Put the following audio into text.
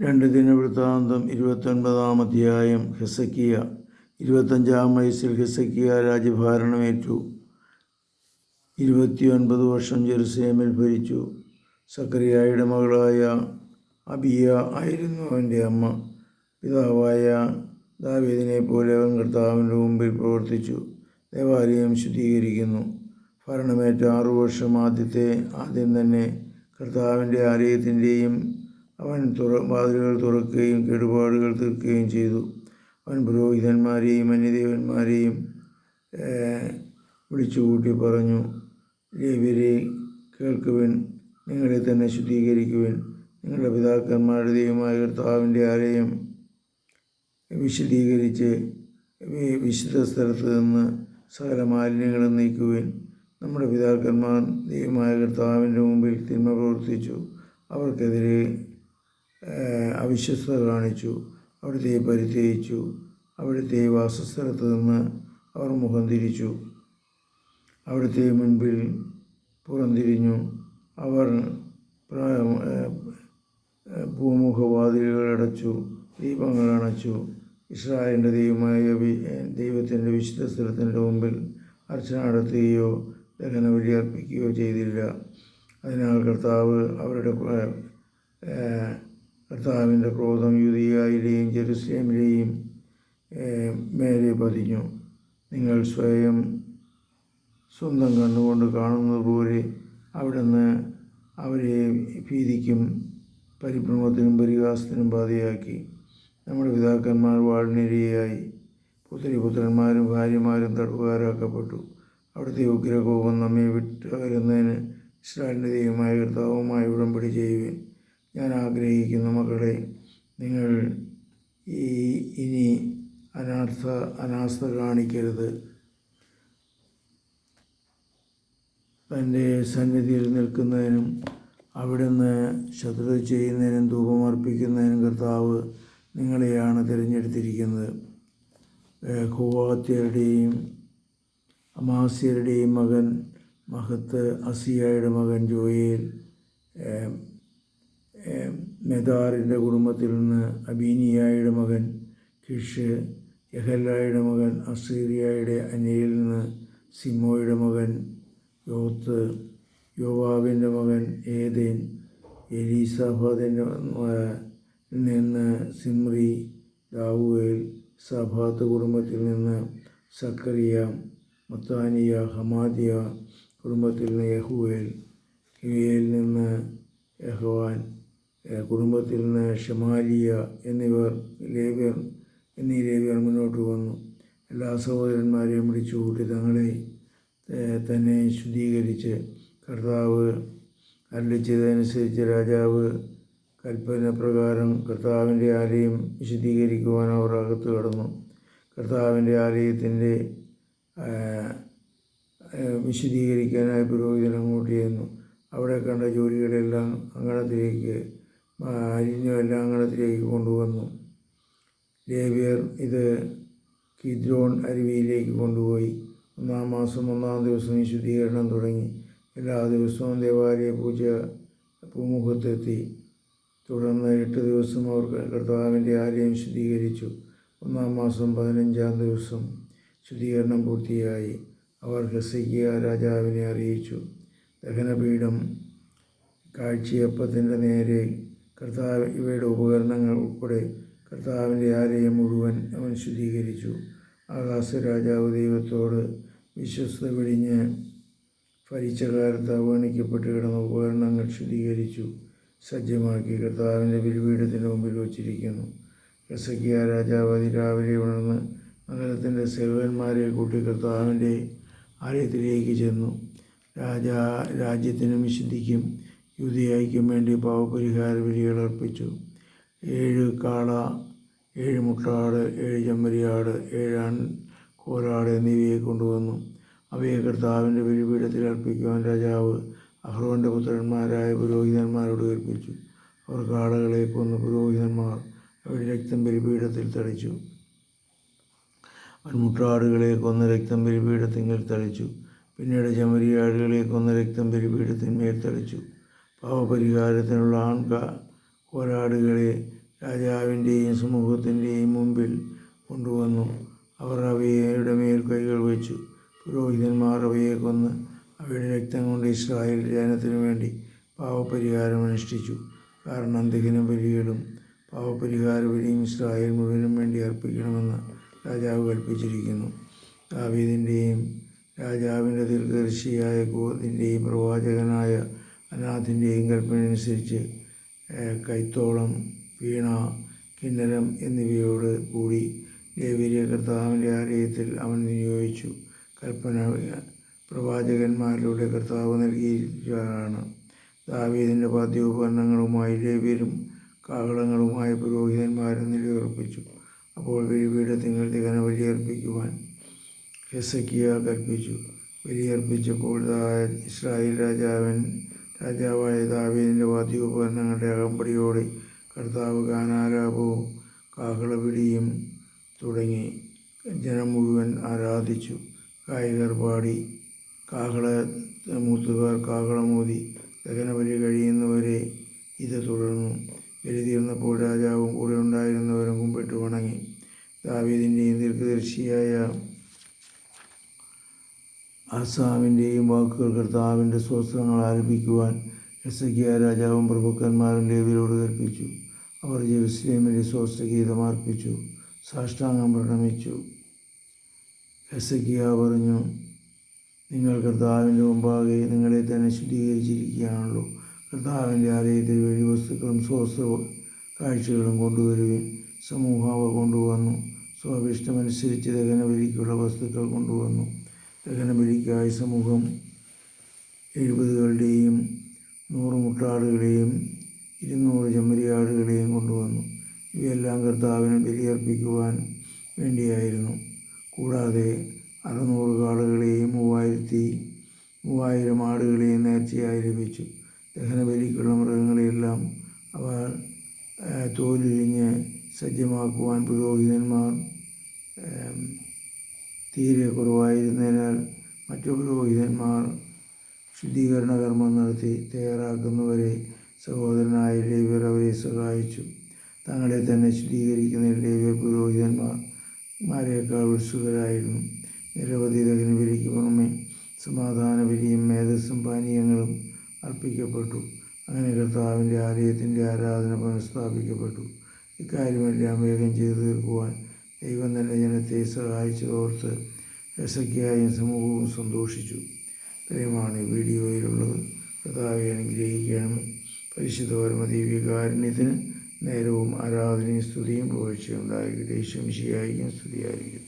രണ്ട് ദിനവൃത്താന്തം ഇരുപത്തൊൻപതാം അധ്യായം ഹെസക്കിയ. ഇരുപത്തഞ്ചാം വയസ്സിൽ ഹെസക്കിയ രാജ്യഭാരണമേറ്റു. ഇരുപത്തിയൊൻപത് വർഷം ജെറുസലേമിൽ ഭരിച്ചു. സക്കറിയായുടെ മകളായ അബിയ ആയിരുന്നു അവന്റെ അമ്മ. പിതാവായ ദാവീദിനെ പോലെ അവൻ കർത്താവിന്റെ മുമ്പിൽ പ്രവർത്തിച്ചു. ദേവാലയം ശുദ്ധീകരിക്കുന്നു. ഭരണമേറ്റ ആറു വർഷം ആദ്യത്തെ ആദ്യം തന്നെ കർത്താവിന്റെ ആലയത്തിന്റെയും അവൻ തുറ വാതിലുകൾ തുറക്കുകയും കേടുപാടുകൾ തീർക്കുകയും ചെയ്തു. അവൻ പുരോഹിതന്മാരെയും അന്യദേവന്മാരെയും വിളിച്ചുകൂട്ടി പറഞ്ഞു ലേവ്യരെ കേൾക്കുവിൻ നിങ്ങളെ തന്നെ ശുദ്ധീകരിക്കുവിൻ. നിങ്ങളുടെ പിതാക്കന്മാരുടെ ദൈവമായ കർത്താവിന്റെ ആലയം വിശദീകരിച്ച് വിശുദ്ധ സ്ഥലത്ത് നിന്ന് സകല മാലിന്യങ്ങളും നീക്കുവിൻ. നമ്മുടെ പിതാക്കന്മാർ ദൈവമായ കർത്താവിന്റെ മുമ്പിൽ തിന്മ പ്രവർത്തിച്ചു. അവർക്കെതിരെ അവിശ്വസ്തത കാണിച്ചു. അവിടുത്തെ പരിത്യജിച്ചു. അവിടുത്തെ വാസസ്ഥലത്ത് നിന്ന് അവർ മുഖം തിരിച്ചു. അവിടുത്തെ മുൻപിൽ പുറംതിരിഞ്ഞു. അവർ ഭൂമുഖവാതിലുകൾ അടച്ചു. ദീപങ്ങൾ അണച്ചു. ഇസ്രായേലിന്റെ ദൈവമായ ദൈവത്തിന്റെ വിശുദ്ധ സ്ഥലത്തിന്റെ മുമ്പിൽ അർച്ചന നടത്തുകയോ ദഹനബലി അർപ്പിക്കുകയോ ചെയ്തില്ല. അതിനാൽ കർത്താവ് അവരുടെ കർത്താവിന്റെ ക്രോധം യുദിയായിലെയും ജെറുസലേമിലെയും മേലെ പതിഞ്ഞു. നിങ്ങൾ സ്വയം സ്വന്തം കണ്ണുകൊണ്ട് കാണുന്നത് പോലെ അവിടുന്ന് അവരെ ഭീതിക്കും പരിഭ്രമത്തിനും പരിഹാസത്തിനും ബാധയാക്കി നമ്മുടെ പിതാക്കന്മാർ വാളിനിരയായി പുത്രി പുത്രന്മാരും ഭാര്യമാരും തടവുകാരാക്കപ്പെട്ടു. അവിടുത്തെ ഉഗ്രകോപം നമ്മെ വിട്ടകരുന്നതിന് ഇസ്രായേലിന്റെ ദൈവമായ കർത്താവുമായി ഉടമ്പടി ചെയ്യുവാൻ. ഞാൻ ആഗ്രഹിക്കുന്നു മക്കളെ നിങ്ങൾ ഈ ഇനി അനാർത്ഥ അനാസ്ഥ കാണിക്കരുത്. തന്റെ സന്നിധിയിൽ നിൽക്കുന്നതിനും അവിടുന്ന് ശത്രുത ചെയ്യുന്നതിനും ധൂപമർപ്പിക്കുന്നതിനും കർത്താവ് നിങ്ങളെയാണ് തിരഞ്ഞെടുത്തിരിക്കുന്നത്. ഹുവാത്യരുടെയും അമാസ്യരുടെയും മകൻ മഹത്ത് അസിയായുടെ മകൻ ജോയേൽ മെദാറിന്റെ കുടുംബത്തിൽ നിന്ന് അബീനിയായുടെ മകൻ കിഷ് യഹല്ലായുടെ മകൻ അസീറിയായുടെ അനിയിൽ നിന്ന് സിമോയുടെ മകൻ യോത്ത് യോവാബിന്റെ മകൻ ഏതേൻ എലീസഫാദിന്റെ നിന്ന് സിമ്രി ദാവുവേൽ സഫാത്ത് കുടുംബത്തിൽ നിന്ന് സക്കറിയ മത്താനിയ ഹമാദിയ കുടുംബത്തിൽ നിന്ന് യഹുവേൽ ഹിവയിൽ നിന്ന് യഹ്വാൻ കുടുംബത്തിൽ നിന്ന് ഷമാലിയ എന്നിവർ ലേവ്യർ എന്നീ ലേവ്യർ മുന്നോട്ട് വന്നു. എല്ലാ സഹോദരന്മാരെയും വിളിച്ചുകൂട്ടി തങ്ങളെ തന്നെ ശുദ്ധീകരിച്ച് കർത്താവ് അരളിച്ചതനുസരിച്ച് രാജാവ് കൽപ്പന പ്രകാരം കർത്താവിന്റെ ആലയം വിശദീകരിക്കുവാൻ അവർ അകത്ത് കടന്നു. കർത്താവിന്റെ ആലയത്തിന്റെ വിശദീകരിക്കാനായി പുരോഹിതൻ അങ്ങോട്ട് ചെയ്യുന്നു അവിടെ കണ്ട ജോലികളെല്ലാം അങ്കണത്തിലേക്ക് എല്ലാം അങ്കണത്തിലേക്ക് കൊണ്ടുവന്നു. ലേവ്യർ ഇത് കിദ്രോൺ അരുവിയിലേക്ക് കൊണ്ടുപോയി. ഒന്നാം മാസം ഒന്നാം ദിവസം ശുദ്ധീകരണം തുടങ്ങി. എല്ലാ ദിവസവും ദേവാലയ പൂജ പൂമുഖത്തെത്തി. തുടർന്ന് എട്ട് ദിവസം അവർ കർത്താവിന്റെ ആലയം ശുദ്ധീകരിച്ചു. ഒന്നാം മാസം പതിനഞ്ചാം ദിവസം ശുദ്ധീകരണം പൂർത്തിയായി. അവർ ഹെസക്കിയ രാജാവിനെ അറിയിച്ചു. ദഹനപീഠം കാഴ്ചയപ്പത്തിന്റെ നേരെ കർത്താവ് ഇവയുടെ ഉപകരണങ്ങൾ ഉൾപ്പെടെ കർത്താവിന്റെ ആലയം മുഴുവൻ അവൻ ശുദ്ധീകരിച്ചു. ആകാശ രാജാവ് ദൈവത്തോട് വിശ്വസ്ത വെടിഞ്ഞ് ഭരിച്ച കാലത്ത് അവഗണിക്കപ്പെട്ട് കിടന്ന ഉപകരണങ്ങൾ ശുദ്ധീകരിച്ചു സജ്ജമാക്കി കർത്താവിന്റെ ബലിപീഠത്തിന് മുമ്പിൽ വച്ചിരിക്കുന്നു. ഹെസക്കിയ രാജാവ് അതിരാവിലെ ഉണർന്ന് നഗരത്തിന്റെ സേവകന്മാരെ കൂട്ടി കർത്താവിന്റെ ആലയത്തിലേക്ക് ചെന്നു. രാജാ രാജ്യത്തിനും വിശുദ്ധിക്കും യുദ്ധയായിക്കും വേണ്ടി പാവപരിഹാര ബലികൾ അർപ്പിച്ചു. ഏഴ് കാള ഏഴ് മുട്ടാട് ഏഴ് ചെമ്മരിയാട് അൺ കോരാട് എന്നിവയെ കൊണ്ടുവന്നു. അവയെ കർത്താവിന്റെ ബലിപീഠത്തിൽ അർപ്പിക്കുവാൻ രാജാവ് അഹ്റോന്റെ പുത്രന്മാരായ പുരോഹിതന്മാരോട് ഏൽപ്പിച്ചു അവർ കാടകളെ കൊന്ന്. പുരോഹിതന്മാർ അവരുടെ രക്തം ബലിപീഠത്തിൽ തളിച്ചു. അവൻ മുട്ടാടുകളെ കൊന്ന് രക്തം ബലിപീഠത്തിന്മേൽ തളിച്ചു. പിന്നീട് ചെമ്മരിയാടുകളെ കൊന്ന് രക്തം ബലിപീഠത്തിന്മേൽ തളിച്ചു. പാവപരിഹാരത്തിനുള്ള ആൺക കോരാടുകളെ രാജാവിന്റെയും സമൂഹത്തിന്റെയും മുമ്പിൽ കൊണ്ടുവന്നു. അവർ അവയുടെ മേൽ കൈകൾ വെച്ചു. പുരോഹിതന്മാർ അവയെ കൊന്ന് അവയുടെ രക്തം കൊണ്ട് ഇസ്രായേൽ ജനത്തിനു വേണ്ടി പാവപരിഹാരം അനുഷ്ഠിച്ചു. കാരണം ദഹന ബലികളും പാവപരിഹാര ബലിയും ഇസ്രായേൽ മുഴുവനും വേണ്ടി അർപ്പിക്കണമെന്ന് രാജാവ് കൽപ്പിച്ചിരിക്കുന്നു. ദാവീദിന്റെയും രാജാവിന്റെ ദീർഘദർശിയായ ഗോതിന്റെയും പ്രവാചകനായ അനാഥിന്റെയും കൽപ്പനയനുസരിച്ച് കൈത്തോളം വീണ കിന്നരം എന്നിവയോട് കൂടി ലേവ്യരെ കർത്താവിന്റെ ആലയത്തിൽ അവൻ നിയോഗിച്ചു കൽപ്പന പ്രവാചകന്മാരിലൂടെ കർത്താവ് നൽകിയിരിക്കുകയാണ്. ദാവീദിന്റെ വാദ്യോപകരണങ്ങളുമായി ലേവ്യരും കാഹളങ്ങളുമായി പുരോഹിതന്മാരും നിലയുറപ്പിച്ചു. അപ്പോൾ ബലിപീഠത്തിങ്ങൾ തികന ബലിയർപ്പിക്കുവാൻ ഹെസക്കിയ കൽപ്പിച്ചു. ബലിയർപ്പിച്ചപ്പോൾ ഇസ്രായേൽ രാജാവൻ രാജാവായ ദാവീദിന്റെ വാദ്യോപകരണങ്ങളുടെ അകമ്പടിയോടെ കർത്താവ് ഗാനാലാപവും കാഹളപിടിയും തുടങ്ങി. ജനം മുഴുവൻ ആരാധിച്ചു. ഗായകർ പാടി. കാഹള മൂത്തുകാർ കാഹളമൂതി. ദഹനബലി കഴിയുന്നവരെ ഇത് തുടർന്നു. എഴുതിയിരുന്നപ്പോൾ രാജാവും കൂടെ ഉണ്ടായിരുന്നവരും കുമ്പിട്ട് വണങ്ങി. ദാവീദിന്റെയും ദീർഘദർശിയായ ആസാമിന്റെയും വാക്കുകൾ കർത്താവിന്റെ സ്വസ്ത്രങ്ങൾ ആലപിക്കുവാൻ എസക്കിയ രാജാവും പ്രഭുക്കന്മാരും ലേവിയരോട് കൽപ്പിച്ചു. അവർ ജെറുസലേമിന്റെ സ്വസ്ത്രഗീതം അർപ്പിച്ചു സാഷ്ടാംഗം പ്രണമിച്ചു. എസക്കിയ പറഞ്ഞു നിങ്ങൾ കർത്താവിന്റെ മുമ്പാകെ നിങ്ങളെ തന്നെ ശുദ്ധീകരിച്ചിരിക്കുകയാണല്ലോ. കർത്താവിന്റെ ആലയത്തിൽ വെടിവസ്തുക്കളും സ്വസ്ത്ര കാഴ്ചകളും കൊണ്ടുവരുവിൻ. സമൂഹാവ കൊണ്ടുവന്നു. സ്വാഭിഷ്ടമനുസരിച്ച് ദഹനബലിക്കുള്ള വസ്തുക്കൾ കൊണ്ടുവന്നു. ദഹനബലിക്കായി സമൂഹം എഴുപതുകളുടെയും നൂറ് മുട്ടാടുകളെയും ഇരുന്നൂറ് ചെമ്മരിയാടുകളെയും കൊണ്ടുവന്നു. ഇവയെല്ലാം കർത്താവിന് ബലിയർപ്പിക്കുവാൻ വേണ്ടിയായിരുന്നു. കൂടാതെ അറുന്നൂറ് കാടുകളെയും മൂവായിരത്തി മൂവായിരം ആടുകളെയും നേർച്ചയായി ലഭിച്ചു. ദഹനബലിക്കുള്ള മൃഗങ്ങളെയെല്ലാം അവർ ആ, സജ്ജമാക്കുവാൻ പുരോഹിതന്മാർ തീരെ കുറവായിരുന്നതിനാൽ മറ്റു പുരോഹിതന്മാർ ശുദ്ധീകരണ കർമ്മം നടത്തി തയ്യാറാക്കുന്നവരെ സഹോദരനായ ലേവ്യർ അവരെ സഹായിച്ചു. തങ്ങളെ തന്നെ ശുദ്ധീകരിക്കുന്ന ലേവ്യർ പുരോഹിതന്മാർ മാരേക്കാൾ ഉത്സുകരായിരുന്നു. നിരവധി ദഹനബലിക്ക് പുറമെ സമാധാന ബലിയും മേധസ്സും പാനീയങ്ങളും അർപ്പിക്കപ്പെട്ടു. അങ്ങനെ കർത്താവിന്റെ ആലയത്തിന്റെ ആരാധന പുനഃസ്ഥാപിക്കപ്പെട്ടു. ഇക്കാര്യമെല്ലാം വേഗം ചെയ്തു തീർക്കുവാൻ ദൈവം തന്നെ ജനത്തെ സഹായിച്ചു ഓർത്ത് രസക്കായും സമൂഹവും സന്തോഷിച്ചു. ഇത്രയുമാണ് വീഡിയോയിലുള്ളത്. കർത്താവെ അനുഗ്രഹിക്കണം. പരിശുദ്ധ പരമദീവികാരുണ്യത്തിന് നേരവും ആരാധനയും സ്തുതിയും പുകഴ്ചയും ഉണ്ടായിരിക്കട്ടെ ശംശിയായിരിക്കും സ്തുതിയായിരിക്കട്ടെ